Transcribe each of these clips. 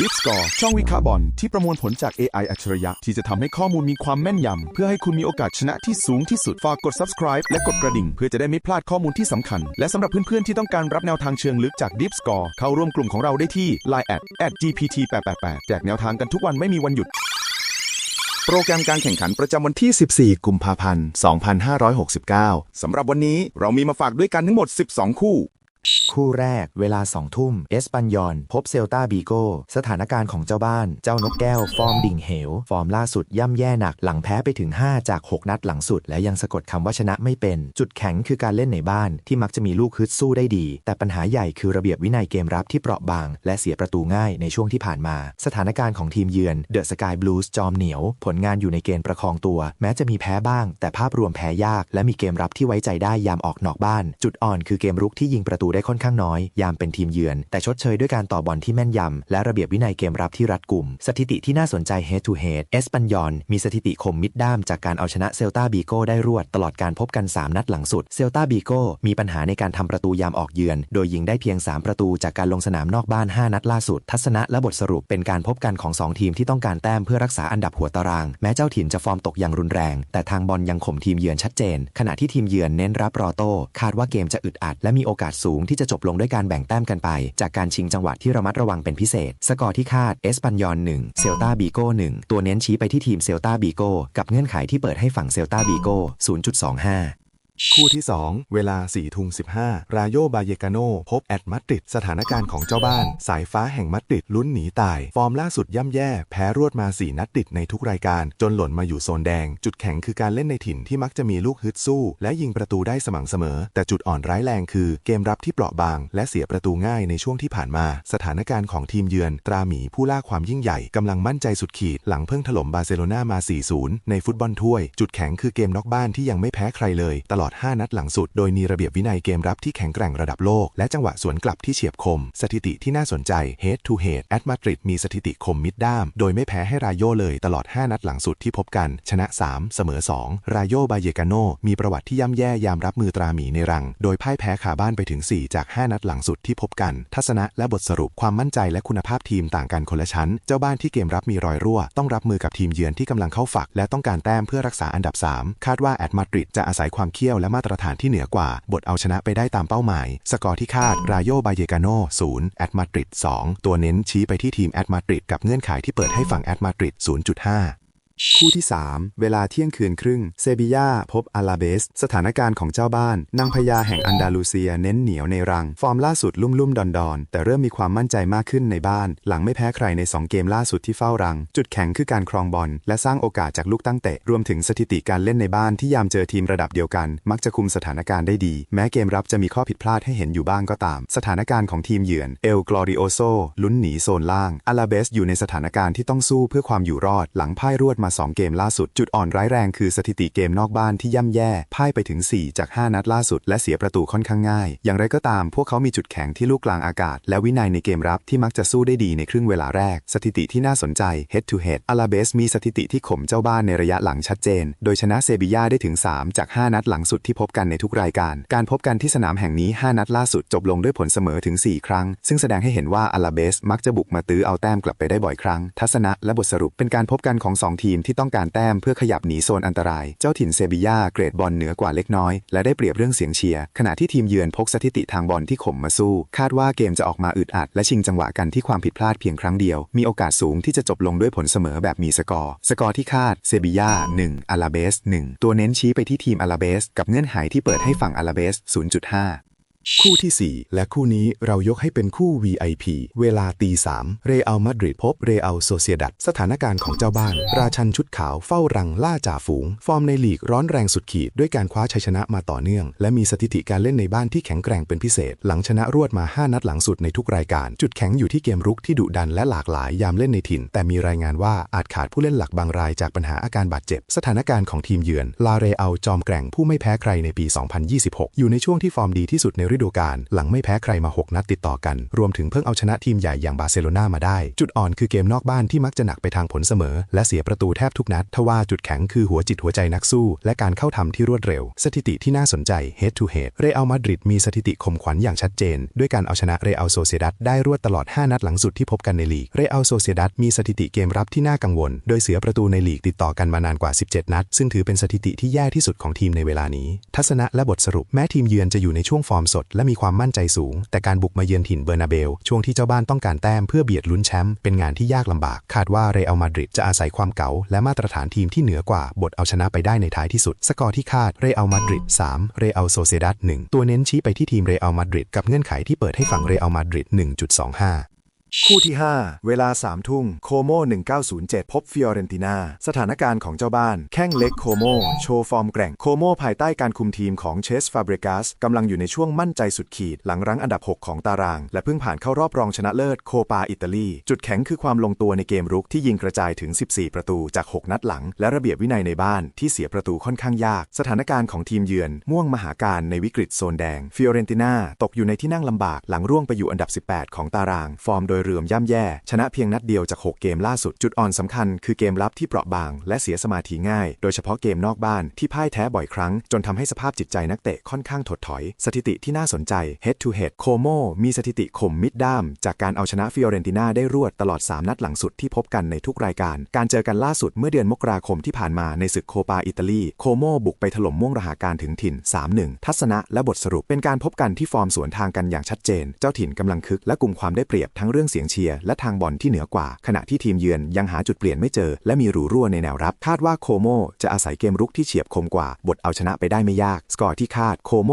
Deep Score ช่องวิเคราะห์บอลที่ประมวลผลจาก AI อัจฉริยะ ที่จะทำให้ข้อมูลมีความแม่นยำ เพื่อให้คุณมีโอกาสชนะที่สูงที่สุด ฝากกด subscribe และกดกระดิ่ง เพื่อจะได้ไม่พลาดข้อมูลที่สำคัญ และสำหรับเพื่อนๆ ที่ต้องการรับแนวทางเชิงลึกจาก Deep Score เข้าร่วมกลุ่มของเราได้ที่ line at at gpt 8 8 8แจกแนวทางกันทุกวันไม่มีวันหยุด โปรแกรมการแข่งขันประจำวันที่ 14 กุมภาพันธ์ 2569 สำหรับวันนี้เรามีมาฝากด้วยกันทั้งหมด 12 คู่ คู่แรกเวลา 2 ทุ่ม เอสปันยอน พบเซลตาบีโก สถานการณ์ของเจ้าบ้าน เจ้านกแก้ว ฟอร์มดิ่งเหว ฟอร์มล่าสุดย่ำแย่หนักหลังแพ้ไปถึง 5 จาก 6 นัดหลังสุด และยังสะกดคำว่าชนะไม่เป็น จุดแข็งคือการเล่นในบ้านที่มักจะมีลูกฮึดสู้ได้ดี แต่ปัญหาใหญ่คือระเบียบวินัยเกมรับที่เปราะบาง และเสียประตูง่ายในช่วงที่ผ่านมา สถานการณ์ของทีมเยือนเดอะสกายบลูส์จอมเหนียว ผลงานอยู่ในเกณฑ์ประคองตัว แม้จะมีแพ้บ้าง แต่ภาพรวมแพ้ยาก และมีเกมรับที่ไว้ใจได้ยามออกนอกบ้าน จุดอ่อนคือเกมรุกที่ยิงประตูได้ค่อนข้างน้อย ยามเป็นทีมเยือน แต่ชดเชยด้วยการต่อบอลที่แม่นยำ และระเบียบวินัยเกมรับที่รัดกุม สถิติที่น่าสนใจ head to head เอสปันยอนมีสถิติคมมิดด้ามจากการเอาชนะเซลตาบีโกได้รวดตลอดการพบกัน 3 นัดหลังสุด เซลตาบีโกมีปัญหาในการทำประตูยามออกเยือน โดยยิงได้เพียง 3 ประตูจากการลงสนามนอกบ้าน 5 นัดล่าสุด ทัศนะและบทสรุปเป็นการพบกันของ 2 ทีมที่ต้องการแต้มเพื่อรักษาอันดับหัวตาราง แม้เจ้าถิ่นจะฟอร์มตกอย่างรุนแรง แต่ทางบอลยังข่มทีมเยือนชัดเจน ขณะที่ทีมเยือนเน้นรับรอโต้คาดว่าเกมจะอึดอัดและมีโอกาสสูงที่จะจบลงด้วยการแบ่งแต้มกันไป จากการชิงจังหวะที่ระมัดระวังเป็นพิเศษ สกอร์ที่คาดเอสปันยอน1เซลตาบีโก้1ตัวเน้นชี้ไปที่ทีมเซลตาบีโก้กับเงื่อนไขที่เปิดให้ฝั่งเซลตาบีโก้0.25 คู่ที่ 2 เวลา4ทุ่ม15ราโยบาเยกาโนพบแอตมาดริดสถานการณ์ของเจ้าบ้าน สายฟ้าแห่งมาดริดลุ้นหนีตาย ฟอร์มล่าสุดย่ำแย่ แพ้รวดมา 4 นัดติดในทุกรายการ จนหล่นมาอยู่โซนแดง จุดแข็งคือการเล่นในถิ่นที่มักจะมีลูกฮึดสู้ และยิงประตูได้สม่ำเสมอ แต่จุดอ่อนร้ายแรงคือเกมรับที่เปราะบาง และเสียประตูง่ายในช่วงที่ผ่านมา สถานการณ์ของทีมเยือน ตราหมีผู้ล่าความยิ่งใหญ่กำลังมั่นใจสุดขีด หลังเพิ่งถล่มบาร์เซโลนามา 4-0 ในฟุตบอลถ้วย จุดแข็งคือเกมนอกบ้านที่ยังไม่แพ้ใครเลยตลอดอด 5 นัดหลังสุด โดยมีระเบียบวินัยเกมรับที่แข็งแกร่งระดับโลก และจังหวะสวนกลับที่เฉียบคม สถิติที่น่าสนใจ head to head แอตมาดริดมีสถิติคมมิดด้าม โดยไม่แพ้ให้รายโยเลยตลอด 5 นัดหลังสุดที่พบกัน ชนะ 3 เสมอ 2 รายโยบาเยกาโนมีประวัติที่ย่ำแย่ยามรับมือตราหมีในรัง โดยพ่ายแพ้ขาบ้านไปถึง 4 จาก 5 นัดหลังสุดที่พบกัน ทัศนะและบทสรุปความมั่นใจและคุณภาพทีมต่างกันคนละชั้น เจ้าบ้านที่เกมรับมีรอยรั่ว ต้องรับมือกับทีมเยือนที่กำลังเข้าฝัก และต้องการแต้มเพื่อรักษาอันดับ 3 คาดว่าแอตมาดริดจะอาศัยความเขี้ยวและมาตรฐานที่เหนือกว่า บทเอาชนะไปได้ตามเป้าหมาย สกอร์ที่คาด รายโยบาเยกาโน0แอตมาดริด2ตัวเน้นชี้ไปที่ทีมแอตมาดริดกับเงื่อนไขที่เปิดให้ฝั่งแอตมาดริด0.5 คู่ที่ 3 เวลาเที่ยงคืนครึ่ง เซบียาพบอาลาเบส สถานการณ์ของเจ้าบ้าน นางพญาแห่งอันดาลูเซียเน้นเหนียวในรัง ฟอร์มล่าสุดลุ่มลุ่มดอนดอนแต่เริ่มมีความมั่นใจมากขึ้นในบ้าน หลังไม่แพ้ใครใน 2 เกมล่าสุดที่เฝ้ารัง จุดแข็งคือการครองบอลและสร้างโอกาสจากลูกตั้งเตะ รวมถึงสถิติการเล่นในบ้านที่ยามเจอทีมระดับเดียวกัน มักจะคุมสถานการณ์ได้ดี แม้เกมรับจะมีข้อผิดพลาดให้เห็นอยู่บ้างก็ตาม สถานการณ์ของทีมเยือนเอลกลอริโอโซลุ้นหนีโซนล่างอาลาเบสอยู่ในสถานการณ์ที่ต้องสู้เพื่อความอยู่รอดหลังพ่ายรวดมา2 เกมล่าสุด จุดอ่อนร้ายแรงคือสถิติเกมนอกบ้านที่ย่ำแย่พ่ายไปถึง 4 จาก 5 นัดล่าสุด และเสียประตูค่อนข้างง่าย อย่างไรก็ตามพวกเขามีจุดแข็งที่ลูกกลางอากาศ และวินัยในเกมรับที่มักจะสู้ได้ดีในครึ่งเวลาแรก สถิติที่น่าสนใจ head to head อาลาเบสมีสถิติที่ข่มเจ้าบ้านในระยะหลังชัดเจน โดยชนะเซบียาได้ถึง 3 จาก 5 นัดหลังสุดที่พบกันในทุกรายการ การพบกันที่สนามแห่งนี้ 5 นัดล่าสุดจบลงด้วยผลเสมอถึง 4 ครั้ง ซึ่งแสดงให้เห็นว่าอาลาเบสมักจะบุกมาตื้อเอาแต้มกลับไปได้บ่อยครั้ง ทัศนะและบทสรุปเป็นการพบกันของสองทีมที่ต้องการแต้มเพื่อขยับหนีโซนอันตราย เจ้าถิ่นเซบียาเกรดบอลเหนือกว่าเล็กน้อย และได้เปรียบเรื่องเสียงเชียร์ ขณะที่ทีมเยือนพกสถิติทางบอลที่ข่มมาสู้ คาดว่าเกมจะออกมาอึดอัดและชิงจังหวะกันที่ความผิดพลาดเพียงครั้งเดียว มีโอกาสสูงที่จะจบลงด้วยผลเสมอแบบมีสกอร์ สกอร์ที่คาดเซบียา1อาลาเบส1ตัวเน้นชี้ไปที่ทีมอาลาเบสกับเงื่อนไขที่เปิดให้ฝั่งอาลาเบส0.5 คู่ที่ 4 และคู่นี้เรายกให้เป็นคู่ VIP เวลาตีสามเรอัลมาดริดพบเรอัลโซเซียดัดสถานการณ์ของเจ้าบ้าน ราชันชุดขาวเฝ้ารังล่าจ่าฝูง ฟอร์มในลีกร้อนแรงสุดขีด ด้วยการคว้าชัยชนะมาต่อเนื่อง และมีสถิติการเล่นในบ้านที่แข็งแกร่งเป็นพิเศษ หลังชนะรวดมา 5 นัดหลังสุดในทุกรายการ จุดแข็งอยู่ที่เกมรุกที่ดุดันและหลากหลายยามเล่นในถิ่น แต่มีรายงานว่าอาจขาดผู้เล่นหลักบางรายจากปัญหาอาการบาดเจ็บ สถานการณ์ของทีมเยือนลาเรอัลจอมแกร่งผู้ไม่แพ้ใครในปี 2026 อยู่ในช่วงที่ฟอร์มดีที่สุดในฤฤดูกาลหลังไม่แพ้ใครมา 6 นัดติดต่อกัน รวมถึงเพิ่งเอาชนะทีมใหญ่อย่างบาร์เซโลนามาได้ จุดอ่อนคือเกมนอกบ้านที่มักจะหนักไปทางผลเสมอ และเสียประตูแทบทุกนัดทว่าจุดแข็งคือหัวจิตหัวใจนักสู้ และการเข้าทำที่รวดเร็ว สถิติที่น่าสนใจ head to head เรอัลมาดริดมีสถิติคมขวัญอย่างชัดเจน ด้วยการเอาชนะเรอัลโซเซดัดได้รวดตลอด 5 นัดหลังสุดที่พบกันในลีกเรอัลโซเซดัดมีสถิติเกมรับที่น่ากังวล โดยเสียประตูในลีกติดต่อกันมานานกว่า 17 นัด ซึ่งถือเป็นสถิติที่แย่ที่สุดของทีมในเวลานี้ ทัศนะและบทสรุปแม้ทีมเยือนจะอยู่ในช่วงฟอร์มสดและมีความมั่นใจสูง แต่การบุกมาเยือนถิ่นเบอร์นาเบล ช่วงที่เจ้าบ้านต้องการแต้มเพื่อเบียดลุ้นแชมป์เป็นงานที่ยากลำบาก คาดว่าเรอัลมาดริดจะอาศัยความเก๋าและมาตรฐานทีมที่เหนือกว่า บทเอาชนะไปได้ในท้ายที่สุด สกอร์ที่คาดเรอัลมาดริด3เรอัลโซเซดัด1ตัวเน้นชี้ไปที่ทีมเรอัลมาดริดกับเงื่อนไขที่เปิดให้ฝั่งเรอัลมาดริด1.25 คู่ที่ 5 เวลา 3 ทุ่มโคโม 1907 พบฟิออเรนตินา สถานการณ์ของเจ้าบ้าน แข้งเล็กโคโม โชว์ฟอร์มแกร่ง โคโมภายใต้การคุมทีมของเชสฟาเบรกัสกำลังอยู่ในช่วงมั่นใจสุดขีด หลังรั้งอันดับ 6 ของตาราง และเพิ่งผ่านเข้ารอบรองชนะเลิศโคปาอิตาลี จุดแข็งคือความลงตัวในเกมรุกที่ยิงกระจายถึง 14 ประตูจาก 6 นัดหลัง และระเบียบวินัยในบ้านที่เสียประตูค่อนข้างยาก สถานการณ์ของทีมเยือน ม่วงมหาการในวิกฤตโซนแดงฟิออเรนตินาตกอยู่ในที่นั่งลำบากหลังร่วงไปอยู่อันดับ 18 ของตาราง ฟอร์มโดยรวมย่ำแย่ ชนะเพียงนัดเดียวจาก 6 เกมล่าสุด จุดอ่อนสำคัญคือเกมรับที่เปราะบาง และเสียสมาธิง่าย โดยเฉพาะเกมนอกบ้านที่พ่ายแท้บ่อยครั้ง จนทำให้สภาพจิตใจนักเตะค่อนข้างถดถอย สถิติที่น่าสนใจ head to head โคโมมีสถิติข่มมิดด้าม จากการเอาชนะฟิออเรนติน่าได้รวดตลอด 3 นัดหลังสุดที่พบกันในทุกรายการ การเจอกันล่าสุดเมื่อเดือนมกราคมที่ผ่านมาในศึกโคปาอิตาลีโคโมบุกไปถล่มม่วงรหาการถึงถิ่น 3-1 ทัศนะและบทสรุปเป็นการพบกันที่ฟอร์มสวนทางกันอย่างชัดเจน เจ้าถิ่นกำลังคึกและกลุ่มความได้เปรียบทั้งเรื่องเสียงเชียร์และทางบอลที่เหนือกว่า ขณะที่ทีมเยือนยังหาจุดเปลี่ยนไม่เจอ และมีรูรั่วในแนวรับ คาดว่าโคโมจะอาศัยเกมรุกที่เฉียบคมกว่า บทเอาชนะไปได้ไม่ยาก สกอร์ที่คาดโคโม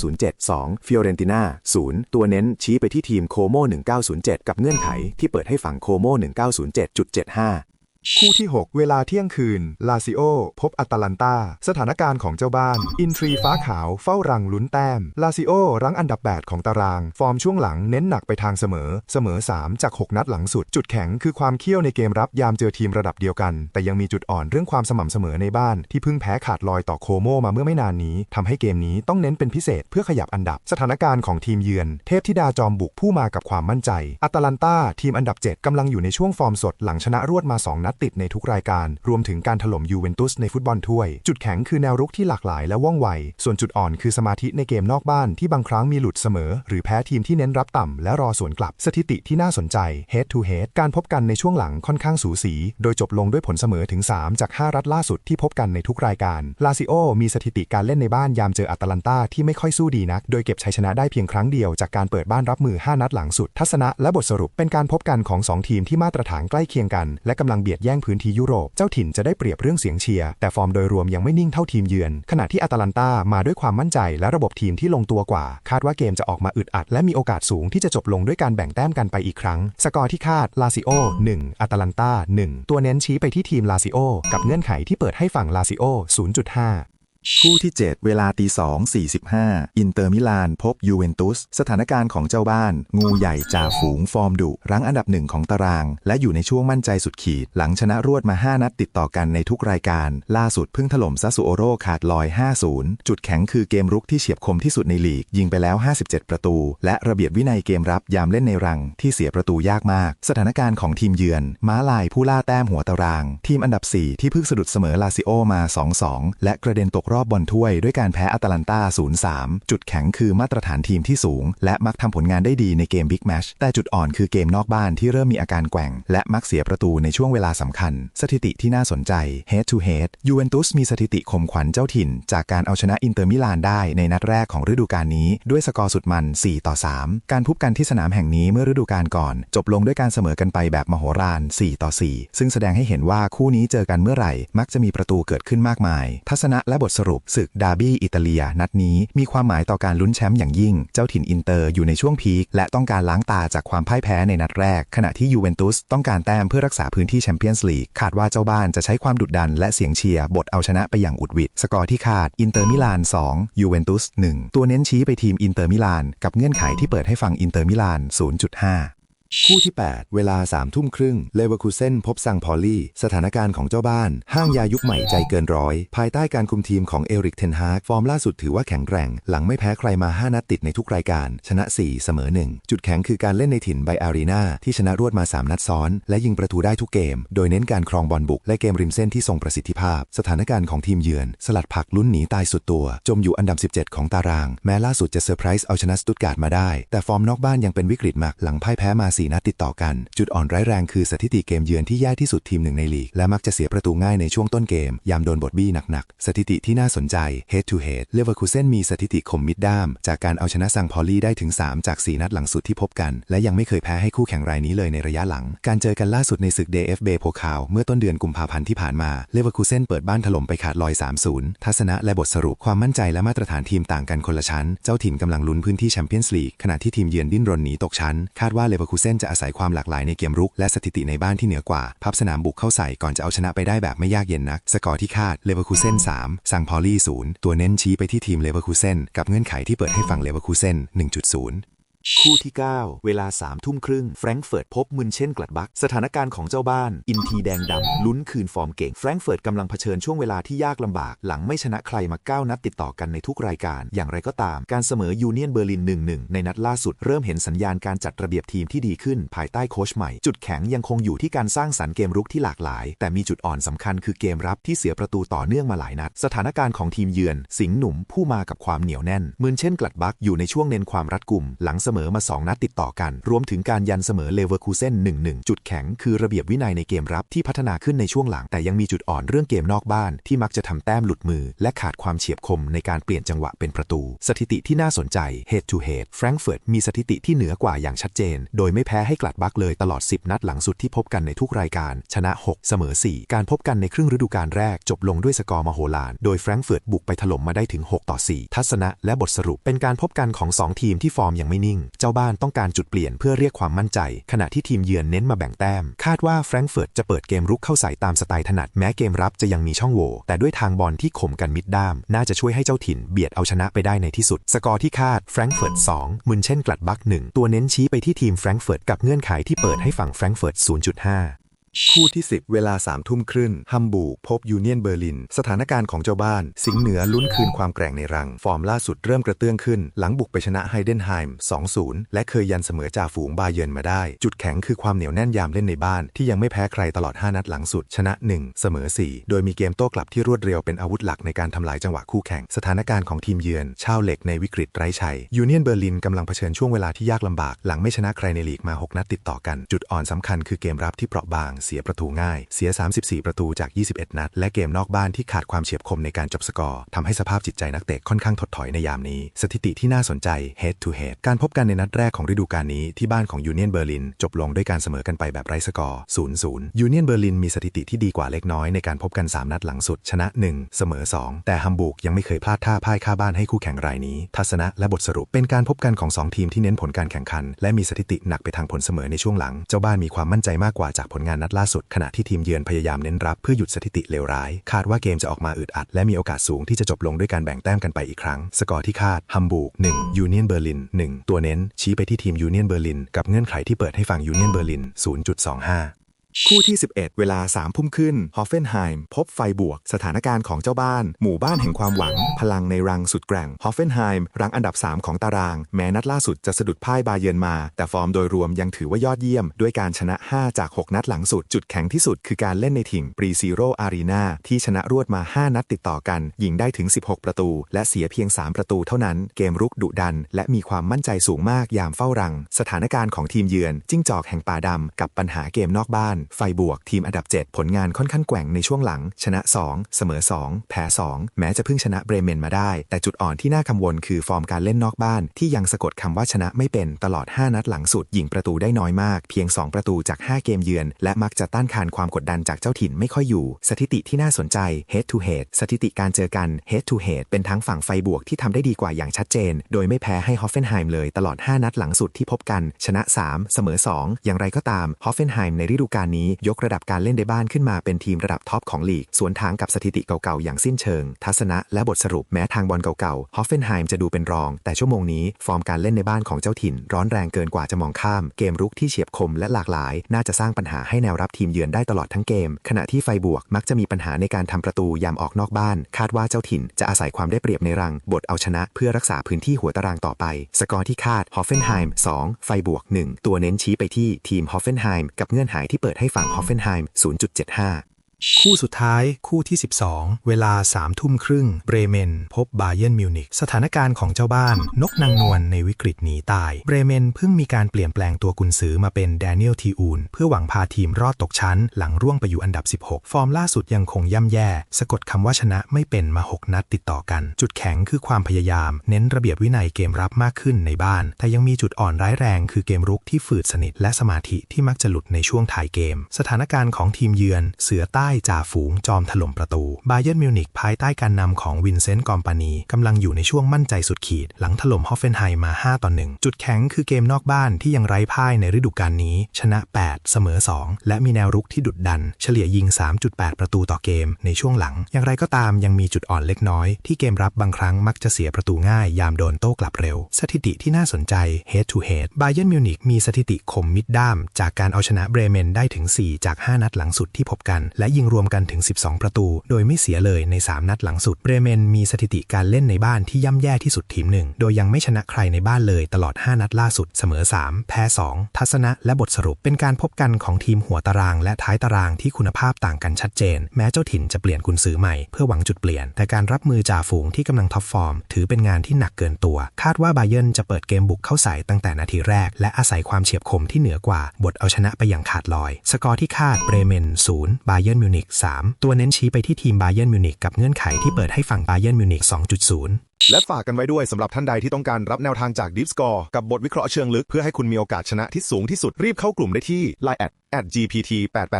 1907 2ฟิโอเรนติน่า0ตัวเน้นชี้ไปที่ทีมโคโม1907 กับเงื่อนไขที่เปิดให้ฝั่งโคโม1907.75 คู่ที่ 6 เวลาเที่ยงคืน ลาซิโอ พบอัตแลนตา สถานการณ์ของเจ้าบ้าน อินทรีฟ้าขาว เฝ้ารังลุ้นแต้ม ลาซิโอ รั้งอันดับ 8 ของตาราง ฟอร์มช่วงหลังเน้นหนักไปทางเสมอ เสมอ 3 จาก 6 นัดหลังสุด จุดแข็งคือความเขี้ยวในเกมรับยามเจอทีมระดับเดียวกัน แต่ยังมีจุดอ่อนเรื่องความสม่ำเสมอในบ้าน ที่เพิ่งแพ้ขาดลอยต่อโคโมมาเมื่อไม่นานนี้ทำให้เกมนี้ต้องเน้นเป็นพิเศษเพื่อขยับอันดับ สถานการณ์ของทีมเยือน เทพธิดาจอมบุกผู้มากับความมั่นใจ อัตแลนตาทีมอันดับ 7กำลังอยู่ในช่วงฟอร์มสดหลังชนะรวดมา 2 นัดติดในทุกรายการ รวมถึงการถล่มยูเวนตุสในฟุตบอลถ้วย จุดแข็งคือแนวรุกที่หลากหลายและว่องไว ส่วนจุดอ่อนคือสมาธิในเกมนอกบ้านที่บางครั้งมีหลุดเสมอ หรือแพ้ทีมที่เน้นรับต่ำและรอสวนกลับ สถิติที่น่าสนใจ head to head การพบกันในช่วงหลังค่อนข้างสูสี โดยจบลงด้วยผลเสมอถึง 3 จาก 5 รัฐล่าสุดที่พบกันในทุกรายการลาซิโอมีสถิติการเล่นในบ้านยามเจออัตแลนตาที่ไม่ค่อยสู้ดีนัก โดยเก็บชัยชนะได้เพียงครั้งเดียวจากการเปิดบ้านรับมือ 5 นัดหลังสุด ทัศนะและบทสรุปเป็นการพบกันของ 2 ทีมที่มาตรฐานใกล้เคียงกัน และกำลังเบียดแย่งพื้นที่ยุโรป เจ้าถิ่นจะได้เปรียบเรื่องเสียงเชียร์ แต่ฟอร์มโดยรวมยังไม่นิ่งเท่าทีมเยือน ขณะที่อตแลนตามาด้วยความมั่นใจและระบบทีมที่ลงตัวกว่า คาดว่าเกมจะออกมาอึดอัด และมีโอกาสสูงที่จะจบลงด้วยการแบ่งแต้มกันไปอีกครั้ง สกอร์ที่คาด ลาซิโอ 1อตแลนตา 1 ตัวเน้นชี้ไปที่ทีมลาซิโอ กับเงื่อนไขที่เปิดให้ฝั่งลาซิโอ 0.5 คู่ที่ 7 เวลาตี2 45 อินเตอร์มิลานพบยูเวนตุส สถานการณ์ของเจ้าบ้าน งูใหญ่จ่าฝูงฟอร์มดุ รั้งอันดับหนึ่งของตาราง และอยู่ในช่วงมั่นใจสุดขีด หลังชนะรวดมา 5 นัดติดต่อกันในทุกรายการ ล่าสุดเพิ่งถล่มซาสุโอโรขาดลอย 5-0 จุดแข็งคือเกมรุกที่เฉียบคมที่สุดในลีก ยิงไปแล้ว 57 ประตู และระเบียบวินัยเกมรับยามเล่นในรัง ที่เสียประตูยากมาก สถานการณ์ของทีมเยือน ม้าลายผู้ล่าแต้มหัวตาราง ทีมอันดับ 4 ที่เพิ่งสะดุดเสมอลาซิโอมา 2-2 และกระเด็นตกรอบบอลถ้วยด้วยการแพ้อัตแลนตา 0-3 จุดแข็งคือมาตรฐานทีมที่สูง และมักทำผลงานได้ดีในเกมบิ๊กแมชแต่จุดอ่อนคือเกมนอกบ้านที่เริ่มมีอาการแกว่ง และมักเสียประตูในช่วงเวลาสำคัญ สถิติที่น่าสนใจ head to head ยูเวนตุสมีสถิติข่มขวัญเจ้าถิ่น จากการเอาชนะอินเตอร์มิลานได้ในนัดแรกของฤดูกาลนี้ ด้วยสกอร์สุดมัน 4 ต่อ 3 การพบกันที่สนามแห่งนี้เมื่อฤดูกาลก่อน จบลงด้วยการเสมอกันไปแบบมโหฬาร 4 ต่อ 4 ซึ่งแสดงให้เห็นว่าคู่นี้เจอกันเมื่อไหร่ มักจะมีประตูเกิดขึ้นมากมาย ทัศนะและบทสรุปศึกดาร์บี้อิตาเลียนัดนี้มีความหมายต่อการลุ้นแชมป์อย่างยิ่ง เจ้าถิ่นอินเตอร์อยู่ในช่วงพีคและต้องการล้างตาจากความพ่ายแพ้ในนัดแรก ขณะที่ยูเวนตุสต้องการแต้มเพื่อรักษาพื้นที่แชมเปี้ยนส์ลีกคาดว่าเจ้าบ้านจะใช้ความดุดันและเสียงเชียร์บทเอาชนะไปอย่างอุดหวิดสกอร์ที่คาดอินเตอร์มิลาน2ยูเวนตุส1ตัวเน้นชี้ไปทีมอินเตอร์มิลานกับเงื่อนไขที่เปิดให้ฟังอินเตอร์มิลาน0.5 คู่ที่ 8 เวลา3ทุ่มครึ่ง เลเวอร์คูเซนพบซังพอลลี่ สถานการณ์ของเจ้าบ้าน ห้างยายุคใหม่ใจเกินร้อย ภายใต้การคุมทีมของเอริกเทนฮากฟอร์มล่าสุดถือว่าแข็งแกร่ง หลังไม่แพ้ใครมา 5 นัดติดในทุกรายการ ชนะ 4 เสมอ 1 จุดแข็งคือการเล่นในถิ่นไบอารีนาที่ชนะรวดมา 3 นัดซ้อน และยิงประตูได้ทุกเกม โดยเน้นการครองบอลบุกและเกมริมเส้นที่ทรงประสิทธิภาพ สถานการณ์ของทีมเยือน สลัดผักลุ้นหนีตายสุดตัว จมอยู่อันดับ 17 ของตาราง แม้ล่าสุดจะเซอร์ไพรส์เอาชนะสตุตการ์ดมาได้ แต่ฟอร์มนอกบ้านยังเป็นวิกฤตมากหลังพ่ายแพ้มา4นัดติดต่อกัน จุดอ่อนร้ายแรงคือสถิติเกมเยือนที่แย่ที่สุดทีมหนึ่งในลีก และมักจะเสียประตูง่ายในช่วงต้นเกม ยามโดนบทบี้หนักๆ สถิติที่น่าสนใจ head to head เลเวอร์คูเซนมีสถิติข่มมิดด้าม จากการเอาชนะซังพอลลี่ได้ถึง 3 จาก 4 นัดหลังสุดที่พบกัน และยังไม่เคยแพ้ให้คู่แข่งรายนี้เลยในระยะหลัง การเจอกันล่าสุดในศึก DFB โพคาวเมื่อต้นเดือนกุมภาพันธ์ที่ผ่านมาเลเวอร์คูเซนเปิดบ้านถล่มไปขาดลอย 3-0 ทัศนะและบทสรุปความมั่นใจและมาตรฐานทีมต่างกันคนละชั้น เจ้าถิ่นกำลังลุ้นพื้นที่แชมเปี้ยนส์ลีกขณะที่ทีมเยือนดิ้นรนหนีตกชั้นคาดว่าเลเวอร์คูเซนจะอาศัยความหลากหลายในเกมรุก และสถิติในบ้านที่เหนือกว่า พับสนามบุกเข้าใส่ก่อนจะเอาชนะไปได้แบบไม่ยากเย็นนัก สกอร์ที่คาดเลเวอร์คูเซน3สังพอลลี่0ตัวเน้นชี้ไปที่ทีมเลเวอร์คูเซนกับเงื่อนไขที่เปิดให้ฝั่งเลเวอร์คูเซน1.0 คู่ที่ 9 เวลา3ทุ่มครึ่งแฟรงก์เฟิร์ตพบมุนเช่นกลัดบัก สถานการณ์ของเจ้าบ้าน อินทีแดงดำลุ้นคืนฟอร์มเก่งแฟรงก์เฟิร์ตกำลังเผชิญช่วงเวลาที่ยากลำบาก หลังไม่ชนะใครมา 9 นัดติดต่อกันในทุกรายการ อย่างไรก็ตาม การเสมอยูเนียนเบอร์ลิน 1-1 ในนัดล่าสุดเริ่มเห็นสัญญาณการจัดระเบียบทีมที่ดีขึ้น ภายใต้โค้ชใหม่ จุดแข็งยังคงอยู่ที่การสร้างสรรค์เกมรุกที่หลากหลาย แต่มีจุดอ่อนสำคัญคือเกมรับที่เสียประตูต่อเนื่องมาหลายนัด สถานการณ์ของทีมเยือน สิงห์หนุ่มผู้มากับความเหนียวแน่นมืนเช่นกลัดบักอยู่ในช่วงเน้นความรัดกุมหลังเสมอมา 2 นัดติดต่อกัน รวมถึงการยันเสมอเลเวอร์คูเซน1-1 จุดแข็งคือระเบียบวินัยในเกมรับที่พัฒนาขึ้นในช่วงหลังแต่ยังมีจุดอ่อนเรื่องเกมนอกบ้านที่มักจะทำแต้มหลุดมือ และขาดความเฉียบคมในการเปลี่ยนจังหวะเป็นประตู สถิติที่น่าสนใจ head to head แฟรงก์เฟิร์ตมีสถิติที่เหนือกว่าอย่างชัดเจน โดยไม่แพ้ให้กลัดบักเลยตลอด 10 นัดหลังสุดที่พบกันในทุกรายการ ชนะ 6 เสมอ 4 การพบกันในครึ่งฤดูกาลแรกจบลงด้วยสกอร์มโหฬารโดยแฟรงก์เฟิร์ตบุกไปถล่มมาได้ถึง 6 ต่อ 4 ทัศนะและบทสรุปเป็นการพบกันของ 2 ทีมที่ฟอร์มยังไม่นิ่งเจ้าบ้านต้องการจุดเปลี่ยนเพื่อเรียกความมั่นใจ ขณะที่ทีมเยือนเน้นมาแบ่งแต้ม คาดว่าแฟรงก์เฟิร์ตจะเปิดเกมรุกเข้าใส่ตามสไตล์ถนัดแม้เกมรับจะยังมีช่องโหว่แต่ด้วยทางบอลที่ข่มกันมิดด้าม น่าจะช่วยให้เจ้าถิ่นเบียดเอาชนะไปได้ในที่สุด สกอร์ที่คาดแฟรงก์เฟิร์ต2มุนเช่นกลัดบัก1ตัวเน้นชี้ไปที่ทีมแฟรงก์เฟิร์ตกับเงื่อนไขที่เปิดให้ฝั่งแฟรงก์เฟิร์ต0.5 คู่ที่ 10 เวลา3ทุ่มครึ่งฮัมบูร์กพบยูเนียนเบอร์ลิน สถานการณ์ของเจ้าบ้าน สิงห์เหนือลุ้นคืนความแกร่งในรัง ฟอร์มล่าสุดเริ่มกระเตื้องขึ้น หลังบุกไปชนะไฮเดนไฮม์2-0 และเคยยันเสมอจ่าฝูงบาเยิร์นมาได้ จุดแข็งคือความเหนียวแน่นยามเล่นในบ้าน ที่ยังไม่แพ้ใครตลอด 5 นัดหลังสุด ชนะ 1 เสมอ 4 โดยมีเกมโต้กลับที่รวดเร็วเป็นอาวุธหลักในการทำลายจังหวะคู่แข่ง สถานการณ์ของทีมเยือนชาวเหล็กในวิกฤตไร้ชัยยูเนียนเบอร์ลินกำลังเผชิญช่วงเวลาที่ยากลำบากหลังไม่ชนะใครในลีกมา 6 นัดติดต่อกัน จุดอ่อนสำคัญคือเกมรับที่เปราะบางเสียประตูง่าย เสีย 34 ประตูจาก 21 นัด และเกมนอกบ้านที่ขาดความเฉียบคมในการจบสกอร์ทำให้สภาพจิตใจนักเตะค่อนข้างถดถอยในยามนี้ สถิติที่น่าสนใจ head to head การพบกันในนัดแรกของฤดูกาลนี้ที่บ้านของยูเนียนเบอร์ลินจบลงด้วยการเสมอกันไปแบบไร้สกอร์ 0-0 ยูเนียนเบอร์ลินมีสถิติที่ดีกว่าเล็กน้อยในการพบกัน 3 นัดหลังสุด ชนะ 1 เสมอ 2 แต่ฮัมบูร์กยังไม่เคยพลาดท่าพ่ายค่าบ้านให้คู่แข่งรายนี้ ทัศนะและบทสรุปเป็นการพบกันของ 2 ทีมที่เน้นผลการแข่งขัน และมีสถิติหนักไปทางผลเสมอในช่วงหลัง เจ้าบ้านมีความมั่นใจมากกว่าจากผลงานนัดล่าสุดขณะที่ทีมเยือนพยายามเน้นรับเพื่อหยุดสถิติเลวร้าย คาดว่าเกมจะออกมาอึดอัด และมีโอกาสสูงที่จะจบลงด้วยการแบ่งแต้มกันไปอีกครั้ง สกอร์ที่คาดฮัมบูร์ก1ยูเนียนเบอร์ลิน1ตัวเน้นชี้ไปที่ทีมยูเนียนเบอร์ลินกับเงื่อนไขที่เปิดให้ฝั่งยูเนียนเบอร์ลิน0.25 คู่ที่ 11 เวลา3พุ่มขึ้นฮอฟเฟนไฮม์พบไฟบวก สถานการณ์ของเจ้าบ้าน หมู่บ้านแห่งความหวัง พลังในรังสุดแกร่งฮอฟเฟนไฮม์รังอันดับ 3 ของตาราง แม้นัดล่าสุดจะสะดุดพ่ายบาเยิร์นมา แต่ฟอร์มโดยรวมยังถือว่ายอดเยี่ยม ด้วยการชนะ 5 จาก 6 นัดหลังสุด จุดแข็งที่สุดคือการเล่นในถิ่นปรีซีโรอารีนาที่ชนะรวดมา 5 นัดติดต่อกันยิงได้ถึง 16 ประตู และเสียเพียง 3 ประตูเท่านั้นเกมรุกดุดัน และมีความมั่นใจสูงมากยามเฝ้ารัง สถานการณ์ของทีมเยือนจิ้งจอกแห่งป่าดำกับปัญหาเกมนอกบ้านไฟบวกทีมอันดับ 7 ผลงานค่อนข้างแกว่งในช่วงหลัง ชนะ 2 เสมอ 2 แพ้ 2 แม้จะเพิ่งชนะเบรเมนมาได้ แต่จุดอ่อนที่น่ากังวลคือฟอร์มการเล่นนอกบ้านที่ยังสะกดคำว่าชนะไม่เป็นตลอด 5 นัดหลังสุดยิงประตูได้น้อยมาก เพียง 2 ประตูจาก 5 เกมเยือน และมักจะต้านทานความกดดันจากเจ้าถิ่นไม่ค่อยอยู่ สถิติที่น่าสนใจ head to head สถิติการเจอกัน head to head เป็นทั้งฝั่งไฟบวกที่ทำได้ดีกว่าอย่างชัดเจน โดยไม่แพ้ให้ฮอฟเฟนไฮม์เลยตลอด 5 นัดหลังสุดที่พบกัน ชนะ 3 เสมอ 2 อย่างไรก็ตามฮอฟเฟนไฮม์ในฤดูกาลนี้ยกระดับการเล่นในบ้านขึ้นมาเป็นทีมระดับท็อปของลีก สวนทางกับสถิติเก่าๆ อย่างสิ้นเชิง ทัศนะและบทสรุปแม้ทางบอลเก่าๆ ฮอฟเฟนไฮม์จะดูเป็นรอง แต่ชั่วโมงนี้ฟอร์มการเล่นในบ้านของเจ้าถิ่น ร้อนแรงเกินกว่าจะมองข้าม เกมรุกที่เฉียบคมและหลากหลาย น่าจะสร้างปัญหาให้แนวรับทีมเยือนได้ตลอดทั้งเกม ขณะที่ไฟบวกมักจะมีปัญหาในการทำประตูยามออกนอกบ้าน คาดว่าเจ้าถิ่นจะอาศัยความได้เปรียบในรัง บทเอาชนะ เพื่อรักษาพื้นที่หัวตารางต่อไป สกอร์ที่คาดฮอฟเฟนไฮม์2ไฟบวก 1 ตัวเน้นชี้ไปที่ทีมฮอฟเฟนไฮม์กับเงื่อนไขที่เปิดให้ฝั่งฮอฟเฟนไฮม์0.75 คู่สุดท้ายคู่ที่ 12 เวลา3ทุ่มครึ่งเบรเมน พบบาเย r n นมิวนิกสถานการณ์ของเจ้าบ้าน นกนางนวลในวิกฤตหนีตาย เบรเมนเพิ่งมีการเปลี่ยนแปลงตัวกุนซือมาเป็นแดเนียลทีอูนเพื่อหวังพาทีมรอดตกชั้น หลังร่วงไปอยู่อันดับ 16 ฟอร์มล่าสุดยังคงย่ำแย่ สะกดคำว่าชนะไม่เป็นมา 6 นัดติดต่อกัน จุดแข็งคือความพยายาม เน้นระเบียบวินัยเกมรับมากขึ้นในบ้าน แต่ยังมีจุดอ่อนร้ายแรง คือเกมรุกที่ฝืดสนิทและสมาธิที่มักจะหลุดในช่วงท้ายเกม สถานการณ์ของทีมเยือนเสือใต้จ่าฝูงจอมถล่มประตู บาเย r n นมิวนิกภายใต้การนำของวินเซนต์กอมปานีกำลังอยู่ในช่วงมั่นใจสุดขีด หลังถล่มฮอฟเฟนไฮมา 5 ต่อ 1 จุดแข็งคือเกมนอกบ้านที่ยังไร้พ่ายในฤดูกาลนี้ ชนะ 8 เสมอ 2 และมีแนวรุกที่ดุดดัน เฉลี่ยยิง 3.8 ประตูต่อเกมในช่วงหลัง อย่างไรก็ตามยังมีจุดอ่อนเล็กน้อย ที่เกมรับบางครั้งมักจะเสียประตูง่ายยามโดนโต้กลับเร็ว สถิติที่น่าสนใจ head to head บาเย r n นมิวนิกมีสถิติคมมิดด้าม จากการเอาชนะเบรเมนได้ถึง 4 จาก 5 นัดหลังสุดที่พบกันและยิงรวมกันถึง 12 ประตู โดยไม่เสียเลยใน 3 นัดหลังสุด เบรเมนมีสถิติการเล่นในบ้านที่ย่ำแย่ที่สุดทีมหนึ่ง โดยยังไม่ชนะใครในบ้านเลยตลอด 5 นัดล่าสุด เสมอ 3 แพ้ 2 ทัศนะและบทสรุปเป็นการพบกันของทีมหัวตาราง และท้ายตารางที่คุณภาพต่างกันชัดเจน แม้เจ้าถิ่นจะเปลี่ยนกุนซือใหม่เพื่อหวังจุดเปลี่ยน แต่การรับมือจ่าฝูงที่กำลังท็อปฟอร์ม ถือเป็นงานที่หนักเกินตัว คาดว่าบาเยิร์นจะเปิดเกมบุกเข้าใส่ตั้งแต่นาทีแรก และอาศัยความเฉียบคมที่เหนือกว่า บทเอาชนะไปอย่างขาดลอย สกอร์ที่คาดเบรเมน0บาเยิร์นมิวนิก3ตัวเน้นชี้ไปที่ทีมบาเยิร์นมิวนิกกับเงื่อนไขที่เปิดให้ฝั่งบาเยิร์นมิวนิก2.0 และฝากกันไว้ด้วยสำหรับท่านใดที่ต้องการรับแนวทางจาก Deep Score กับบทวิเคราะห์เชิงลึกเพื่อให้คุณมีโอกาสชนะที่สูงที่สุดรีบเข้ากลุ่มได้ที่ Line at at gpt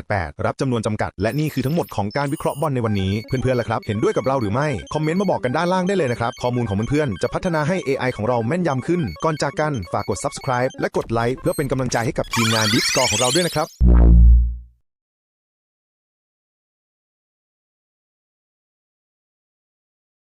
888รับจำนวนจำกัด และนี่คือทั้งหมดของการวิเคราะห์บอลในวันนี้ เพื่อนๆล่ะครับ เห็นด้วยกับเราหรือไม่ คอมเมนต์มาบอกกันด้านล่างได้เลยนะครับ ข้อมูลของเพื่อนๆ จะพัฒนาให้ AI ของเราแม่นยำขึ้น ก่อนจากกัน ฝากกด subscribe และกดไลค์เพื่อเป็นกำลังใจให้กับทีมงาน Deep Score ของเราด้วยนะครับ